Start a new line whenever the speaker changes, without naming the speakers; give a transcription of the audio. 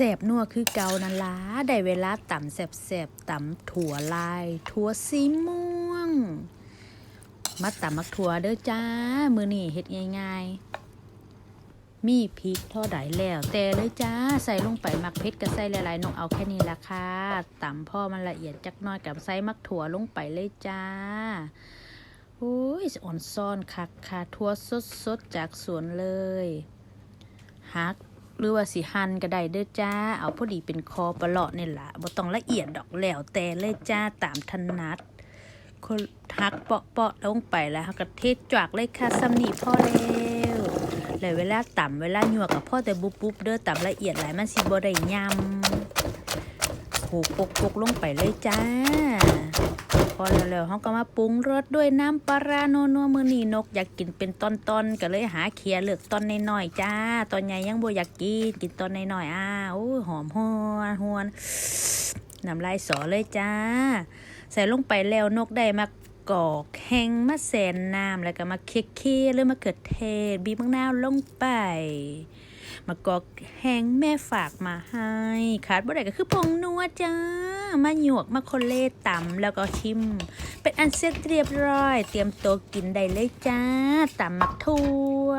สบนัวคือเกานั่นล่ะได้เวลาต่ำแสบๆตำถั่วลาย ถั่วสีม่วง มาต่ำมักถั่วเด้อจ้า มือนี่เฮ็ดง่ายๆ มีพริกท่าใดแล้ว แต่เลยจ้า ใส่ลงไปมักเผ็ดก็ใส่หลายๆนกเอาแค่นี้ละค่ะต่ำพ่อมันละเอียดจักน้อยกับใส่มักถั่วลงไปเลยจ้าโอ้ยอ่อนซ่อนคักค่ะ ทั่วสดๆ จากสวนเลยฮัก หรือว่าสิหั่นก็ได้เด้อจ้า เอาพอดีเป็นคอปลาเลาะนี่ล่ะบ่ต้องละเอียดดอกแล้วแต่เลยจ้าตามถนัดคนฮักเปาะๆลงไปแล้วฮักก็เทศจวกเลยค่ะซ้ำนี่พอแล้วเลยเวลาต่ำเวลาหยวกกับพ่อแต่บุบๆเด้อต่ำละเอียดหลายมันสิบ่ได้ยำ โขกปกๆลงไปเลยจ้า พอแล้วๆเขาก็มาปรุงรสด้วยน้ำปลาราโนนัวมือนีนก อยากกินเป็นตอนๆก็เลยหาเคียเลือกตอนน้อยๆจ้า ตอนใหญ่ยังบ่อยากกินกินตอนน้อยๆอ้าโอ้หอมหวนหวนน้ำลายสอเลยจ้า ใส่ลงไปแล้วนกได้มากอกแห้งมาแสนน้ำแล้วก็มาเคี่ยวๆหรือมาเกิดเทศบีบมะนาวลงไป มากอกแห้งแม่ฝากมาให้ขาดบ่ได้ก็คือผงนัวจ้า มาหยวกมาโคเล่ตำแล้วก็ชิม เป็นอันเสร็จเรียบร้อย เตรียมตัวกินได้เลยจ้าตำมักทั่ว